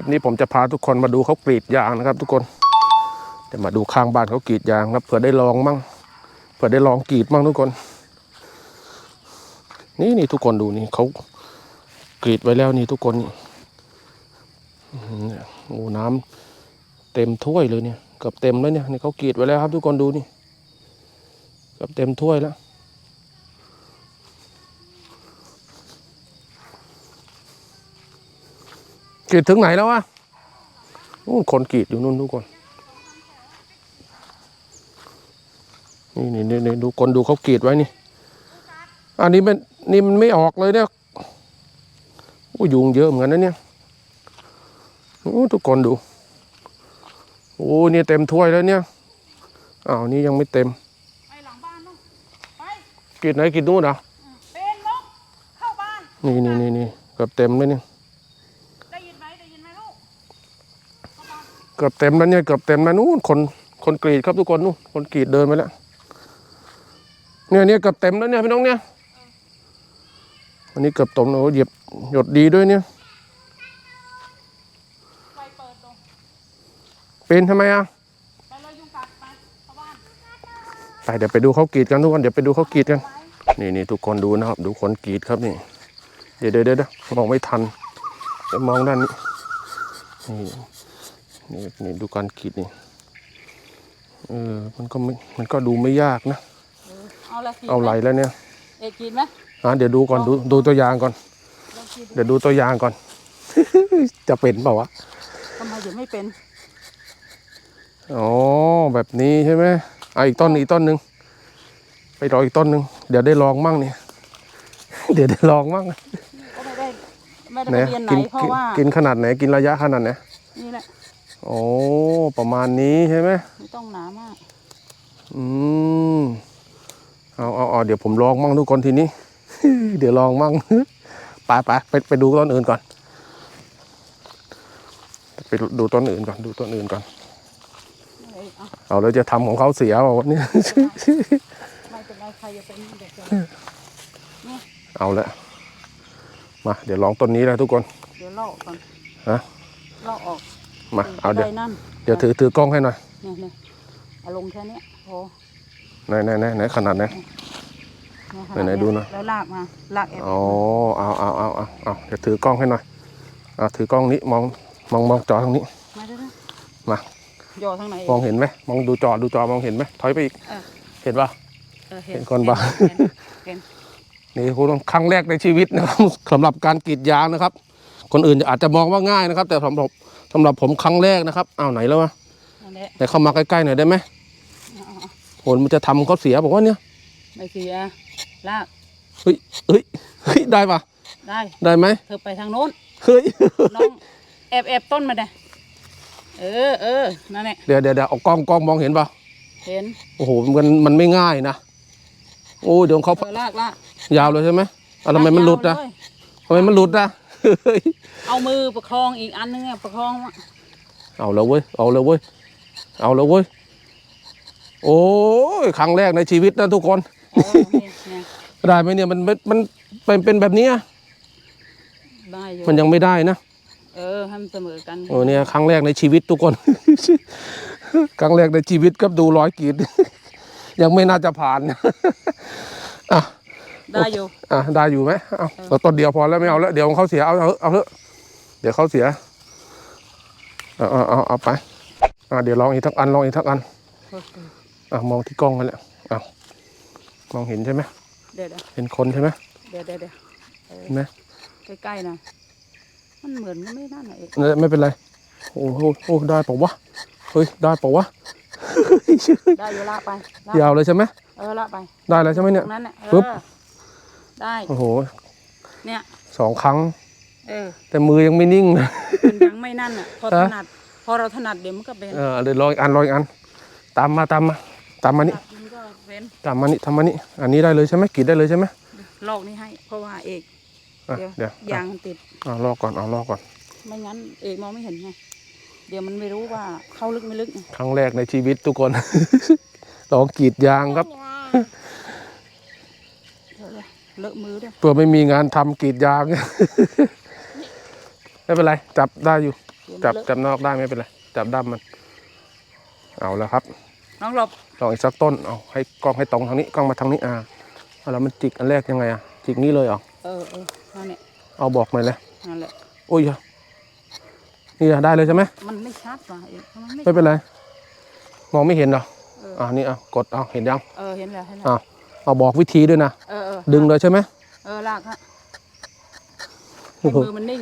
ลิปนี้ผมจะพาทุกคนมาดูเขากรีดยางนะครับ ทุกคนจะมาดูข้างบ้านเขากรีดยางครับเผื่อได้ลองมั่งเผื่อได้ลองกรีดมั่งทุกคน นี่นี่ทุกคนดูนี่เขากรีดไว้แล้วนี่ทุกคนนี่อื้อหือเนี่ยน้ำเต็มถ้วยเลยเนี่ยเกือบเต็มแล้วเนี่ยนี่เขากรีดไว้แล้วครับ ทุกคนดูนี่เกือบเต็มถ้วยแล้ว กรีดถึงไหนแล้ววะนู่นคนกรีดอยู่นู่นทุกคนนี่นี่นี่นี่ดูคนดูเขากรีดไว้นี่ อันนี้มันนี่มันไม่ออกเลยเนี่ยโอ้ยุงเยอะเหมือนกันนะเนี่ยโอ้ทุกคนดู โอ้เนี่ยเต็มถ้วยแล้วเนี่ยอ้าวนี่ยังไม่เต็มไปหลังบ้านลูกไปกรีดไหนกรีดนู่นเหรอเป็นลูกเข้าบ้านนี่นี่นี่นี่เกือบเต็มแล้วเนี่ย ได้ยินไหมได้ยินไหมลูก เกือบเต็มแล้วเนี่ยเกือบเต็มแล้วนู่นคนคนกรีดครับทุกคนนู่นคนกรีดเดินไปแล้วเนี่ยเนี่ยเกือบเต็มแล้วเนี่ยพี่น้องเนี่ยอันนี้เกือบตมโอ้เหยียบหยดดีด้วยเนี่ยไฟเปิดลงเป็นทำไมอะไปเดี๋ยวไปดูเขากรีดกันทุกคนเดี๋ยวไปดูเขากรีดกันนี่นี่ทุกคนดูนะครับ ดูคนกรีดครับนี่ เดี๋ยวเดี๋ยวเดี๋ยวเดี๋ยวมองไม่ทันเดี๋ยวมองด้านนี้นี่ นี่นี่ดูการกรีดนี่เออมันก็ไม่มันก็ดูไม่ยากนะ เอาละกินเอาไหลแล้วเนี่ยเอกกินไหมอะเดี๋ยวดูก่อนดูดูตัวอย่างก่อนลองกินเดี๋ยวดูตัวอย่างก่อน จะเป็นเปล่าวะทำไมถึงไม่เป็นอ๋อแบบนี้ใช่ไหมเอาอีกต้นอีกต้นหนึ่งไปรออีกต้นหนึ่งเดี๋ยวได้ลองมั่งเนี่ย เดี๋ยวได้ลองมั่งก็ไม่ได้ไม่ได้ไหนไปเรียนไหนกินเพราะกินว่ากินขนาดไหนกินระยะขนาดไหนนี่แหละ โอ้ประมาณนี้ใช่ไหมไม่ต้องหนามากอืมเอาเอาเอาเดี๋ยวผมลองมั่งทุกคนทีนี้ เดี๋ยวลองมั่งไปไปไปไปดูต้นอื่นก่อน ไปดูต้นอื่นก่อน ดูต้นอื่นก่อน เอ้ยเอาเอาแล้วจะทำของเขาเสียเปล่าวะเนี่ยไม่เป็นไรใครจะเป็นเด็กจะเอาละมา เดี๋ยวลองต้นนี้แล้วทุกคน เดี๋ยวลอกก่อนฮะลอกออก มาเอาเดี๋ยวได้นั่นเดี๋ยวถือถือกล้องให้หน่อยเนี่ยเนี่ยเอาลงแค่เนี้ยพอไหนไหนไหนไหนขนาดไหนเยขนาไหนๆดูหน่อยแล้วลากมาลากแอบอ๋อเอาเอาเอาเอาเอาเดี๋ยวถือกล้องให้หน่อยเอาถือกล้องนี้มองมองมองจอทางนี้มาได้ไหมมาย่อทางไหนมองเห็นไหมมองดูจอดูจอมองเห็นไหมถอยไปอีกเออเห็นปะออเห็นคนบ้าเห็นเห็นนี่คุณครั้งแรกในชีวิตนะครับสำหรับการกรีดยางนะครับ คนอื่นอาจจะมองว่าง่ายนะครับ แต่สำหรับ สำหรับผมครั้งแรกนะครับอ้าวไหนแล้ววะนั่นแหละไหนเข้ามาใกล้ๆหน่อยได้ไหมเอาเอาเอาผลมันจะทำเขาเสียบอกว่าเนี่ยไม่เสียลากเฮ้ยเฮ้ยเฮ้ยได้ปะได้ได้ไหมเธอไปทางโน้นเฮ้ยน้องแอบแอบต้นมาได้เออเออนั่นแหละเดี๋ยวเดี๋ยวเดี๋ยวเอากล้องกล้องมองเห็นปะเห็นโอ้โหมันมันไม่ง่ายนะโอ้ยเดี๋ยวเขาเออลากลากยาวเลยใช่ไหมอะทำไมมันหลุดนะยาวเยทำไมมันหลุดนะเฮ้ ยเอามือประคองอีกอันนึงอะประคองอะเอาแล้วเว้ย เอาแล้วเว้ย เอาแล้วเว้ย โอ้ยครั้งแรกในชีวิตนะทุกคนเออเนี่ยเนี่ยได้ไหมเนี่ยมันมันมันเป็นเป็นแบบนี้อะได้อยู่มันยังไม่ได้นะ เออให้มันเสมอกันโอ้เนี่ยครั้งแรกในชีวิตทุกคน ครั้งแรกในชีวิตครับดูร้อยกรีด ยังไม่น่าจะผ่าน อะ ได้อยู่ อะได้อยู่ไหมเอาเราต้นเดียวพอแล้วไม่เอาแล้วเดี๋ยวเขาเสียเอาเอาเอาเถอะเดี๋ยวเขาเสียเอาเอาเอาเอาไปอะเดี๋ยวลองอีกทักอันลองอีกทักอันเออเอออะมองที่กล้องกันแหละเอามองเห็นใช่ไหมเดี๋ยวเดี๋ยวเห็นคนใช่ไหมเดี๋ยวเดี๋ยวเดี๋ยวเออเห็นไหมใกล้ๆหน่อยมันเหมือนก็ไม่นั่นหน่อยเอกเออไม่เป็นไรโอ้โหโอ้ได้เปล่าวะเฮ้ยได้เปล่าวะได้อยู่ละไปละยาวเลยใช่ไหมเออละไป ได้แล้วใช่ไหมเนี่ยตรงนั้นน่ะเอปึ๊บอ ได้ โอ้โหเนี่ยสองครั้ง เออแต่มือยังไม่นิ่งนะ มันยังไม่นั่นอะ พอถฮะ นัด พอเราถนัดเดี๋ยวมันก็เป็นเออเดี๋ยวลองอีกอันลองอีกอัน ตามมาตามมา ตามมานี่ มันก็เป็นตามมานี่ทำมานี่ อันนี้ได้เลยใช่ไหมกรีดได้เลยใช่ไหมลอกนี่ให้ เพราะว่าเอกอะเดี๋ยวเดี๋ยวยางมันติด เอาลอกก่อนเอาลอกก่อน ไม่งั้นเอกมองไม่เห็นไง เดี๋ยวมันไม่รู้ว่าเข้าลึกไม่ลึกไงครั้งแรกในชีวิตทุกคน ลองกรีดยางครับ เดี๋ยว เลยเลอะมือด้วยเพื่อไม่มีงานทำกรีดยาง ไม่เป็นไร จับได้อยู่เดี๋ยวจับเลอะจับนอกได้ไม่เป็นไร จับด้ามมัน เอาแล้วครับน้องหลบลองอีกสักต้น เอาให้กล้องให้ตรงทางนี้กล้องมาทางนี้อ่าเอาแล้วมันจิกอันแรกยังไงอะจิกนี้เลยเหรอเออเออนั่นแหละเอาบอกหน่อยเลยนั่นแหละโอ้ยนี่อะได้เลยใช่ไหมมันไม่ชัดว่ะเอกมันไม่ไม่เป็นไร มองไม่เห็นเหรอเอออ่านี่เอากดเอาเห็นยังเออเห็นแล้วเห็นแล้วอ่าเอาบอกวิธีด้วยนะเออเออ ดึงเลยใช่ไหมเออลากฮะให้มือมันนิ่ง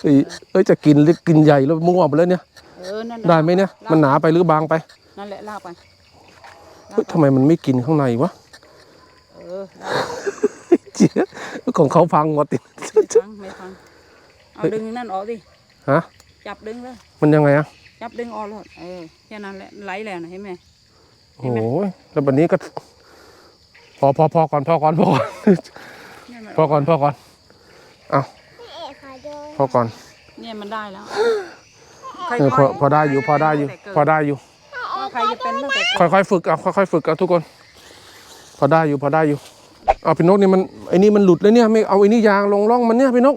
เอ้ยเอ้ยจะกินหรือกินใหญ่แล้วมั่วไปแล้วเนี่ยเออนั่นได้ไหมเนี่ย มันหนาไปหรือบางไปนั่นแหละลากไปลากเฮ้ยไปทำไมมันไม่กินข้างในวะเออลากเจี๊ยของเขาพังหมดติไม่ฟังไม่ฟังเอาเฮ้ยดึงนั่นออกดิฮะจับดึงเลยมันยังไงอะจับดึงออกเลยเออแค่นั้นแหละไหลแล้วนะเห็นไหมเห็โอ้นไหมยแล้ววันนี้ก็ พอพอพอก่อนพอก่อนพอก่อนเนี่ยมันพอก่อนพอก่อนเอาพอก่อนเนี่ยมันได้แล้วเออพอพอได้อยู่พอได้อยู่ พอได้อยู่ว่าใครจะเป็นตั้งแต่เกิดค่อยๆฝึกเอาค่อยๆฝึกเอาทุกคน พอได้อยู่พอได้อยู่เอาพี่นกนี่มันไอ้นี่มันหลุดเลยเนี่ยไม่เอาไอ้นี่ยางลงร่องมันเนี่ยพี่นก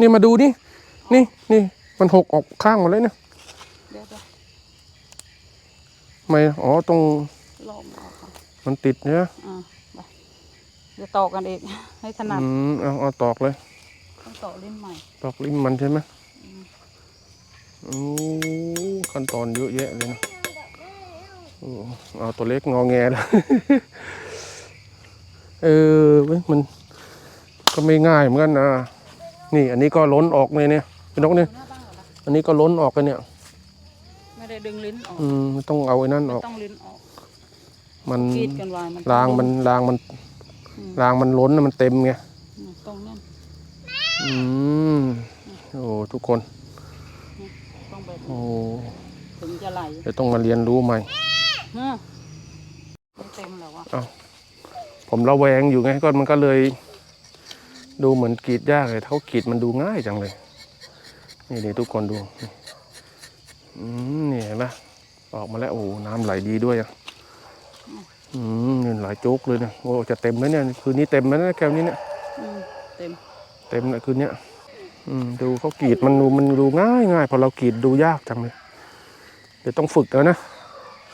นี่มาดูนี่นี่นี่มันหกออกข้างหมดเลยเนี่ยเดี๋ยวเดี๋ยวไม่อ๋อตรงลมออกก่อน มันติดเนี่ยอ่าไปเดี๋ยวต่อกันเองให้ถนัดอืมเอาเอาตอกเลย ต้องต่อลิ้นใหม่ ตอกริมมันใช่ไหมโอ้ขั้นตอนเยอะแยะเลยนะโอ้เอาตัวเล็กงอแงแล้ว เออเว้ยมันก็ไม่ง่ายเหมือนกันนะนี่ อันนี้ก็ล้นออกเลยเนี่ยพี่นกเนี่ยหน้าบ้างเหรอคะอันนี้ก็ล้นออกกันเนี่ย ไม่ได้ดึงลิ้นออกอืมต้องเอาไอ้นั่นอไม่อก ต้องลิ้นออก มันกรีดกันไว้มันรางมันรางมันอืมรางมันล้นน่ะมันเต็มไง อืมตรงนั้นอืม โอ้ทุกคน ต้องแบบโอ้ถึงจะไหลเดี๋ยวต้องมาเรียนรู้ใหม่ ฮะไม่เต็มแล้ววะผมระแวงอยู่ไงก็มันก็เลย ดูเหมือนกรีดยากเลยเท่ากรีดมันดูง่ายจังเลย นี่นี่ทุกคนดูนี่อืมนี่เห็นปะออกมาแล้วโอ้โหน้ำไหลดีด้วยอะ อืมนี่ไหลโจกเลยเนี่ยโอ้จะเต็มแล้วเนี่ยคืนนี้เต็มแล้วนะแก้วนี้เนี่ยอืมเต็มเต็มเลยคืนเนี้ยอืมดูเขากรีดมันดูมันดูง่ายง่ายพอเรากรีดดูยากจังเลยเดี๋ยวต้องฝึกแล้วนะ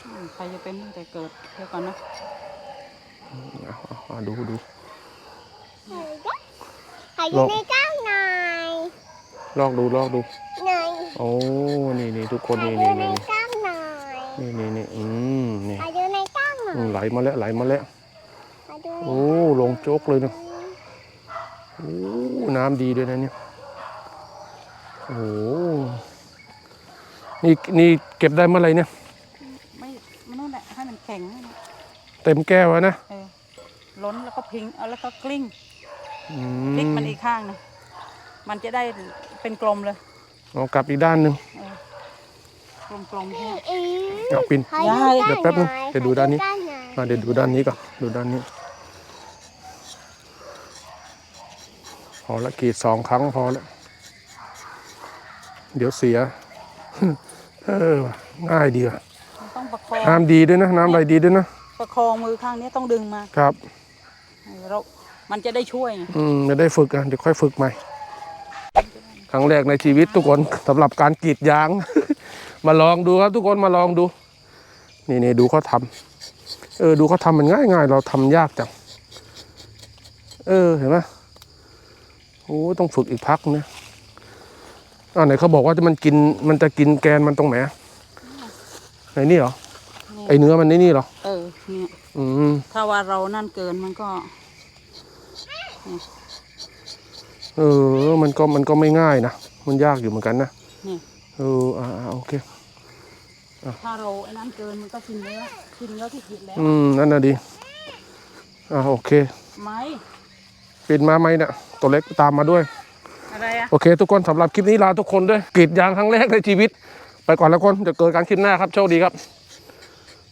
อืมใครจะเป็นตั้งแต่เกิดเดี๋ยวก่อนนะเอาเอาเอาดูดูขออยู่ในกล้องหน่อยลอกดูลอกดูหน่อยโอ้นี่นี่ทุกคนขอนี่อยู่นี่ในนี่กล้องหน่อยนี่นี่นี่อืมนี่ ไหลมาแล้วไหลมาแล้วขออยู่โอ้ลงโจกเลยนะโอ้น้ำดีด้วยนะเนี่ยโอ้นี่นี่เก็บได้เมื่อไหรเนี่ย ไม่มันนั่นแหละให้มันแข็งนั่นแหละเต็มแก้วแล้วนะเออล้นแล้วก็พิงเอาแล้วก็กลิ้งอืพลิกมมันอีกข้างหนึงมันจะได้เป็นกลมเลยเอากลับอีกด้านหนึ่งเออกลมๆเนี่ยอีเอาปินขออยู่ในกล้องเดี๋ยวแป๊บนึงหอยเดี๋ยวดูด้านนี้ ขออยู่ใกล้หอยอะเดี๋ยวดูด้านนี้ก่อนดูด้านนี้พอละกรีดสองครั้งพอแล้ว เดี๋ยวเสีย เออ ง่ายดีอะมันต้องประคองน้ำดีด้วยนะ น้ำไหลดีด้วยนะ ประคองมือข้างนี้ต้องดึงมา ครับเออเรามันจะได้ช่วยไงอืมจะได้ฝึกอะ เดี๋ยวค่อยฝึกใหม่ ครั้งแรกในชีวิตทุกคนสำหรับการกรีดยาง มาลองดูครับทุกคนมาลองดู นี่นี่ดูเขาทำเออดูเขาทำมันง่ายง่ายๆเราทำยากจัง เออเห็นไหมโอ้ต้องฝึกอีกพักนะอ่าไหนเขาบอกว่าจะมันกินมันจะกินแกนมันตรงไหนอะไหนนี่เหรอไอเนื้อมันนี่นี่เหรอเออเนี่ยอืมถ้าว่าเรานั่นเกินมันก็เออ มันก็มันก็ไม่ง่ายนะ มันยากอยู่เหมือนกันนะนี่เอออ่าอ่าโอเค ถ้าเราไอ้นั่นเกินมันก็กินเนื้อกินเนื้อที่ผิดแล้วอืมนั่นน่ะดีอ่าโอเคไหมปิดมาไหมเนี่ยตัวเล็กตามมาด้วย อะไรอะโอเค ทุกคนสำหรับคลิปนี้ลาทุกคนด้วยกรีดยางครั้งแรกในชีวิต ไปก่อนแล้วคนจะเกิดการคลิปหน้าครับโชคดีครับ